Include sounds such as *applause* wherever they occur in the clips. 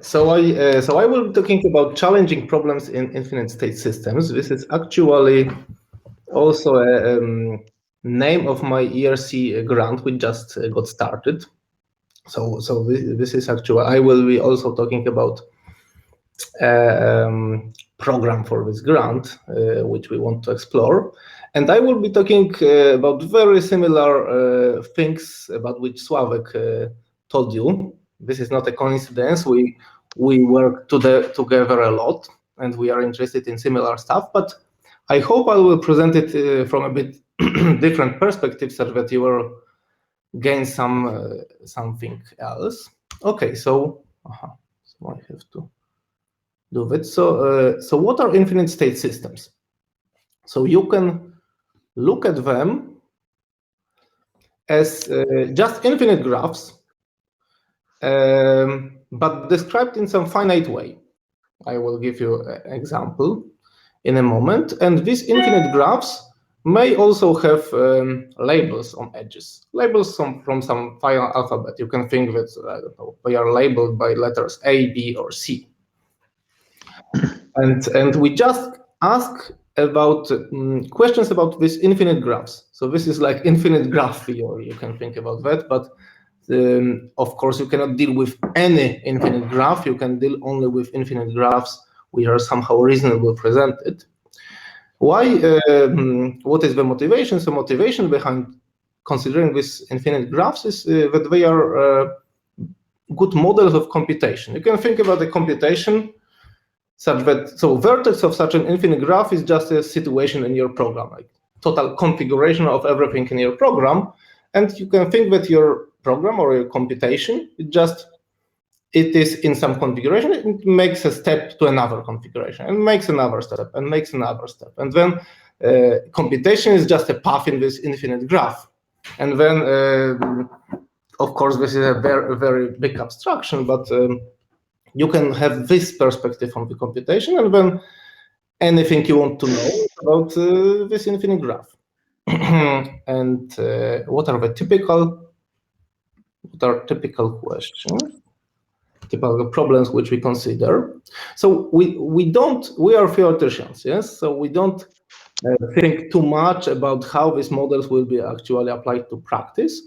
So I uh, so I will be talking about challenging problems in infinite state systems. This is actually also a um, name of my ERC grant, which just uh, got started. So so this, this is actually I will be also talking about a um, program for this grant, uh, which we want to explore. And I will be talking uh, about very similar uh, things about which Sławek uh, told you. This is not a coincidence. We we work to the, together a lot, and we are interested in similar stuff. But I hope I will present it uh, from a bit *clears throat* different perspective, so that you will gain some uh, something else. Okay, so, uh-huh, so I have to do it. So, uh, so what are infinite state systems? So you can look at them as uh, just infinite graphs, um, but described in some finite way. I will give you an example in a moment. And these infinite graphs may also have um, labels on edges, labels from, from some final alphabet. You can think that, I don't know, they are labeled by letters A, B, or C. *clears throat* and, and we just ask about um, questions about these infinite graphs. So this is like infinite *laughs* graph theory, you can think about that, but um, of course you cannot deal with any infinite graph, you can deal only with infinite graphs which are somehow reasonably presented. Why, um, what is the motivation? So motivation behind considering these infinite graphs is uh, that they are uh, good models of computation. You can think about the computation such that so vertex of such an infinite graph is just a situation in your program, like total configuration of everything in your program. And you can think that your program or your computation it just it is in some configuration, it makes a step to another configuration and makes another step and makes another step. And then uh, computation is just a path in this infinite graph. And then, uh, of course, this is a very, very big abstraction, but um, you can have this perspective on the computation and then anything you want to know about uh, this infinite graph. *clears throat* and uh, what are the typical what are typical questions typical problems which we consider so we we don't we are theoreticians yes so we don't uh, think too much about how these models will be actually applied to practice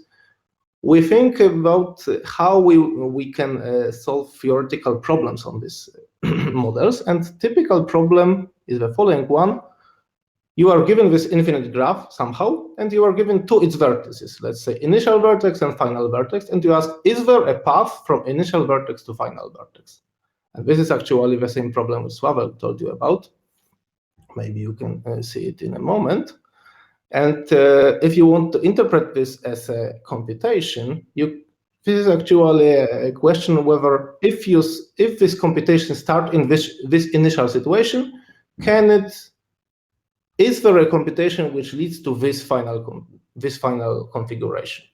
we think about how we we can uh, solve theoretical problems on these *clears throat* models. And typical problem is the following one. You are given this infinite graph somehow, and you are given two its vertices, let's say initial vertex and final vertex, and you ask, is there a path from initial vertex to final vertex? And this is actually the same problem which Sławek told you about. Maybe you can uh, see it in a moment. And uh, if you want to interpret this as a computation, you this is actually a question whether if you if this computation start in this this initial situation, can it is there a computation which leads to this final this final configuration?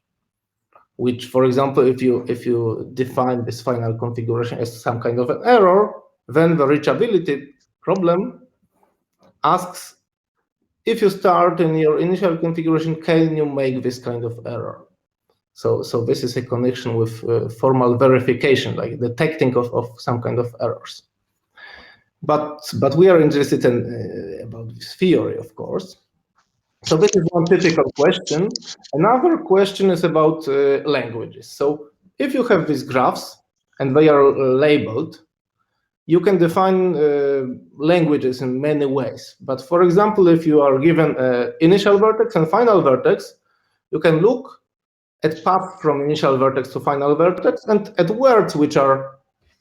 Which, for example, if you if you define this final configuration as some kind of an error, then the reachability problem asks if you start in your initial configuration, can you make this kind of error? So, so this is a connection with uh, formal verification, like detecting of, of some kind of errors. But, but we are interested in uh, about this theory, of course. So this is one typical question. Another question is about uh, languages. So if you have these graphs and they are labeled, you can define uh, languages in many ways. But for example, if you are given uh, initial vertex and final vertex, you can look at path from initial vertex to final vertex and at words which are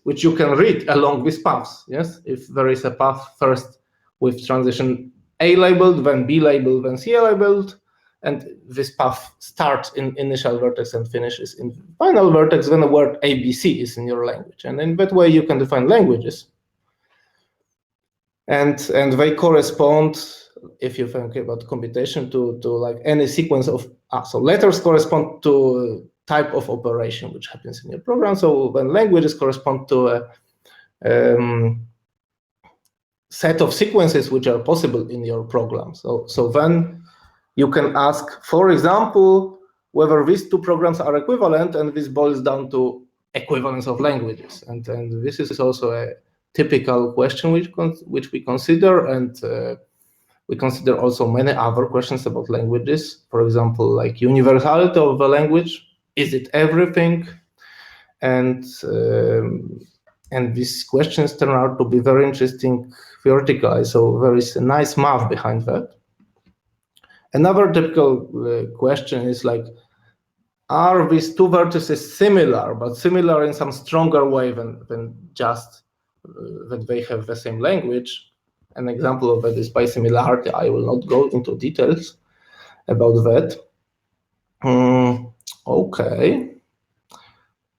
which you can read along these paths. Yes, if there is a path first with transition A labeled, then B labeled, then C labeled, and this path starts in initial vertex and finishes in final vertex, then the word ABC is in your language. And in that way, you can define languages. And, and they correspond, if you think about computation, to, to like any sequence of, ah, so letters correspond to type of operation which happens in your program. So when languages correspond to a um, set of sequences which are possible in your program. So, so then you can ask, for example, whether these two programs are equivalent, and this boils down to equivalence of languages. And, and this is also a typical question which, which we consider and uh, we consider also many other questions about languages. For example, like universality of a language. Is it everything? And um, and these questions turn out to be very interesting theoretically. So there is a nice math behind that. Another typical uh, question is like, are these two vertices similar, but similar in some stronger way than, than just uh, that they have the same language? An example of that is bisimilarity. I will not go into details about that. Um, okay.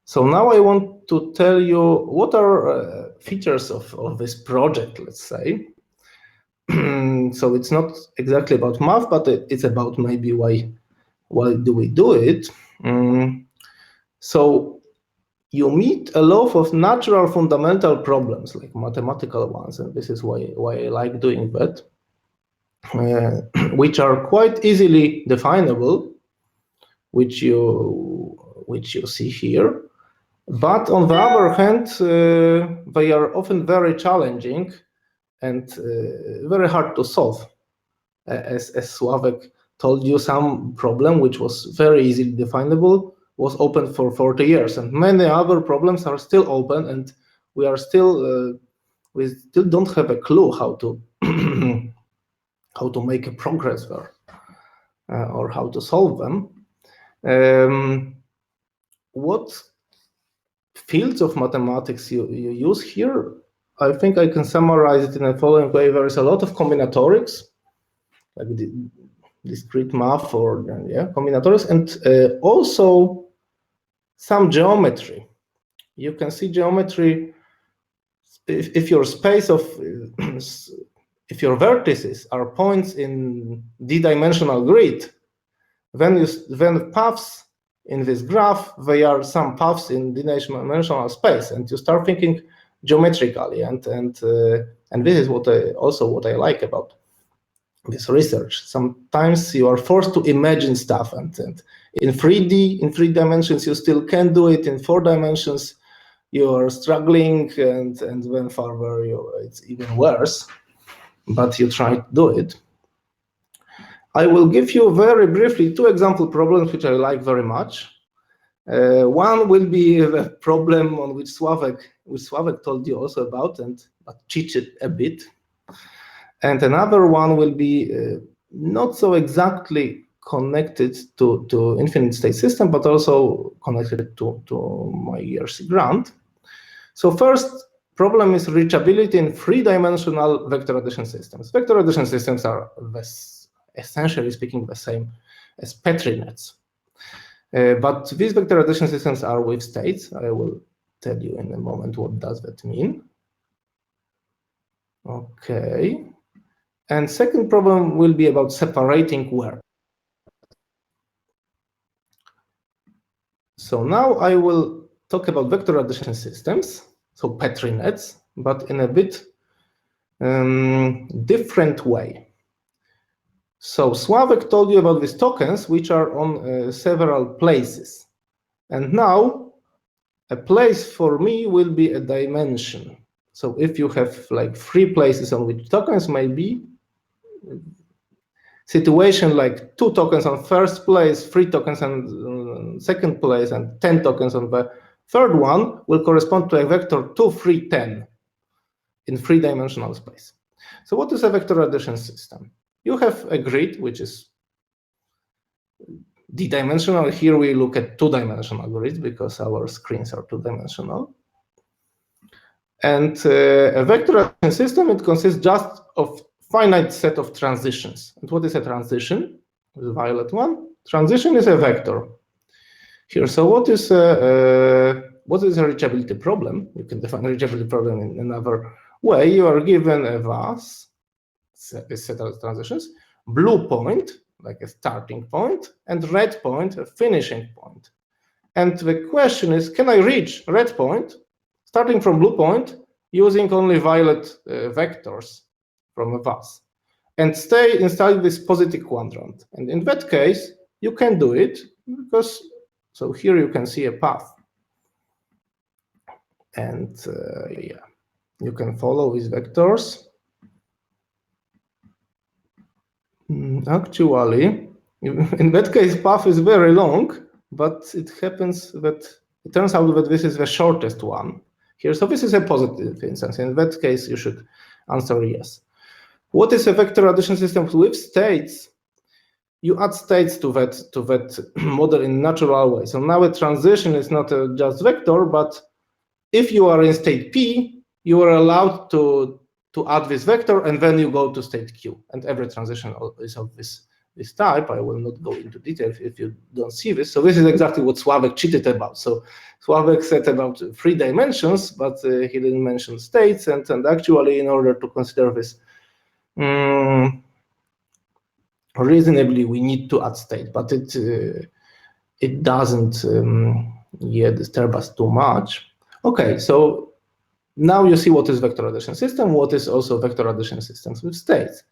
So now I want to tell you what are uh, features of, of this project, let's say. *clears throat* so it's not exactly about math, but it's about maybe why why do we do it. Um, so you meet a lot of natural fundamental problems, like mathematical ones, and this is why why I like doing that, uh, *clears throat* which are quite easily definable, which you which you see here. But on the other hand, uh, they are often very challenging and uh, very hard to solve. As, as Sławek told you, some problem which was very easily definable was open for 40 years, and many other problems are still open, and we are still uh, we still don't have a clue how to *clears throat* how to make a progress there uh, or how to solve them. Um, what fields of mathematics you, you use here, I think I can summarize it in the following way. There is a lot of combinatorics, like discrete math or yeah, combinatorics, and uh, also some geometry. You can see geometry if, if your space of *clears throat* if your vertices are points in d-dimensional grid, then you then paths in this graph, they are some paths in d-dimensional space, and you start thinking geometrically, and and uh, and this is what I, also what I like about this research. Sometimes you are forced to imagine stuff, and, and in 3D, in three dimensions, you still can do it. In four dimensions, you are struggling, and and when further, you, it's even worse. But you try to do it. I will give you very briefly two example problems which I like very much. Uh, one will be the problem on which Sławek, which Sławek told you also about and but cheated a bit. And another one will be uh, not so exactly connected to, to infinite state system, but also connected to, to my ERC grant. So first problem is reachability in three-dimensional vector addition systems. Vector addition systems are this essentially speaking the same as Petri nets. Uh, but these vector addition systems are with states. I will tell you in a moment what does that mean. Okay. And second problem will be about separating where. So now I will talk about vector addition systems, so Petri nets, but in a bit um, different way. So Sławek told you about these tokens, which are on uh, several places. And now a place for me will be a dimension. So if you have like three places on which tokens may be, situation like two tokens on first place, three tokens on uh, second place, and 10 tokens on the third one will correspond to a vector 2, 3, 10 in three-dimensional space. So what is a vector addition system? You have a grid which is d-dimensional. Here we look at two-dimensional grids because our screens are two-dimensional. And uh, a vector system, it consists just of finite set of transitions. And what is a transition? The violet one. Transition is a vector. Here, so what is a, uh, what is a reachability problem? You can define reachability problem in another way. You are given a vase set of transitions, blue point, like a starting point, and red point, a finishing point. And the question is, can I reach red point, starting from blue point, using only violet uh, vectors from a vase, and stay inside this positive quadrant? And in that case, you can do it, because, so here you can see a path. And uh, yeah, you can follow these vectors. Actually, in that case, path is very long, but it happens that it turns out that this is the shortest one here. So this is a positive instance. In that case, you should answer yes. What is a vector addition system with states? You add states to that to that *clears throat* model in natural way. So now a transition is not a just vector, but if you are in state P, you are allowed to to add this vector, and then you go to state Q. And every transition is of this this type. I will not go into detail if you don't see this. So this is exactly what Sławek cheated about. So Sławek said about three dimensions, but uh, he didn't mention states. And, and actually, in order to consider this um, reasonably, we need to add state, but it uh, it doesn't um, disturb us too much. Okay, so now you see what is vector addition system, what is also vector addition systems with states.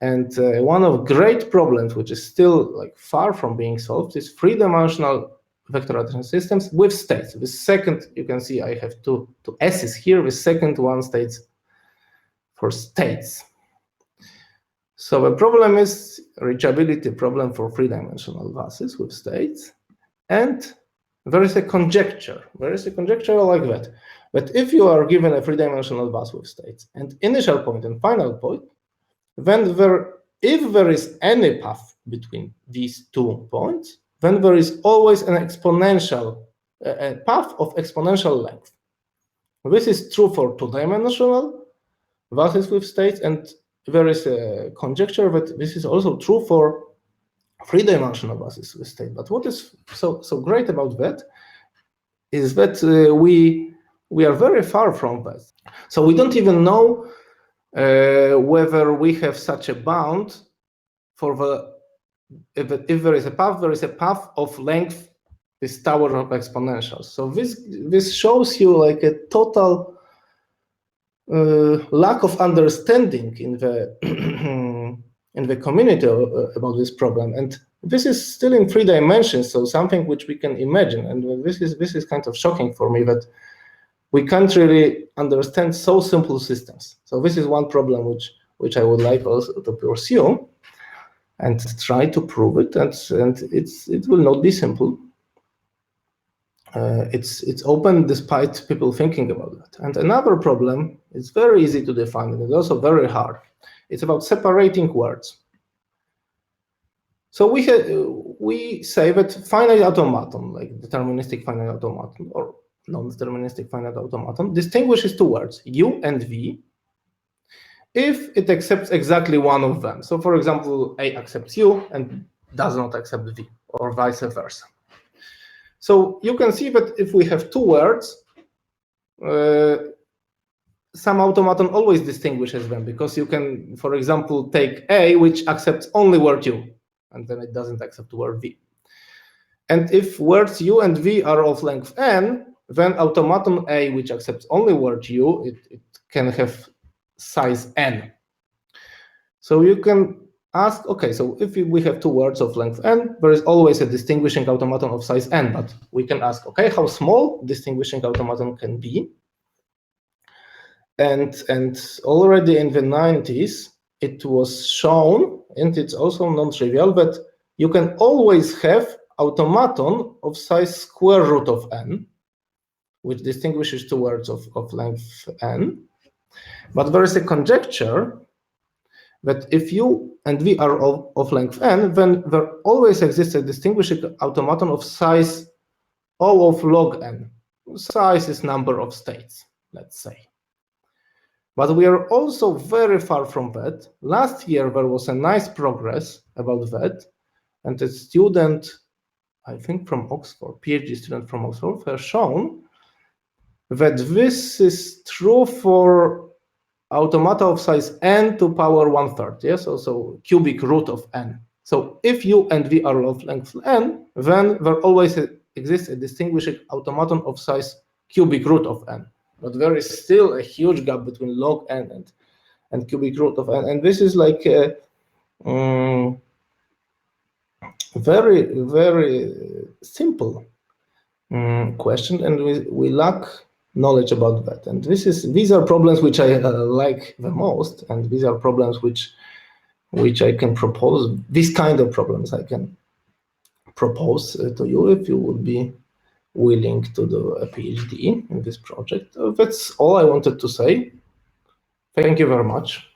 And uh, one of great problems, which is still like far from being solved, is three-dimensional vector addition systems with states. The second, you can see I have two, two S's here. The second one states for states. So the problem is reachability problem for three-dimensional buses with states. And there is a conjecture. There is a conjecture like that. But if you are given a three-dimensional bus with states and initial point and final point, then there, if there is any path between these two points, then there is always an exponential a path of exponential length. This is true for two-dimensional buses with states, and there is a conjecture that this is also true for three-dimensional buses with state. But what is so so great about that is that uh, we we are very far from that. So we don't even know uh, whether we have such a bound for the if, if there is a path, there is a path of length, this tower of exponentials. So this this shows you like a total uh, lack of understanding in the *clears throat* in the community about this problem, and this is still in three dimensions. So something which we can imagine, and this is this is kind of shocking for me that we can't really understand so simple systems. So this is one problem which which I would like also to pursue and try to prove it. And and it's it will not be simple. Uh, it's it's open despite people thinking about that. And another problem is very easy to define and it's also very hard. It's about separating words. So we have, we say that finite automaton, like deterministic finite automaton, or non-deterministic finite automaton distinguishes two words, u and v, if it accepts exactly one of them. So for example, A accepts u and does not accept v, or vice versa. So you can see that if we have two words, uh, some automaton always distinguishes them because you can, for example, take A, which accepts only word u, and then it doesn't accept word v. And if words u and v are of length n, then automaton A, which accepts only word U, it, it can have size n. So you can ask, okay, so if we have two words of length n, there is always a distinguishing automaton of size n, but we can ask, okay, how small distinguishing automaton can be? And, and already in the 90s, it was shown, and it's also non-trivial, that you can always have automaton of size square root of n, which distinguishes two words of, of length n. But there is a conjecture that if u and v are of, of length n, then there always exists a distinguishing automaton of size O of log n. Size is number of states, let's say. But we are also very far from that. Last year, there was a nice progress about that. And a student, I think from Oxford, PhD student from Oxford, has shown that this is true for automata of size n to power one third, yes, so, so cubic root of n. So if u and v are of length n, then there always exists a distinguishing automaton of size cubic root of n. But there is still a huge gap between log n and, and cubic root of n. And this is like a um, very, very simple um, question, and we, we lack knowledge about that. And this is these are problems which I uh, like the most, and these are problems which which I can propose. These kind of problems I can propose uh, to you if you would be willing to do a PhD in this project. Uh, that's all I wanted to say. Thank you very much.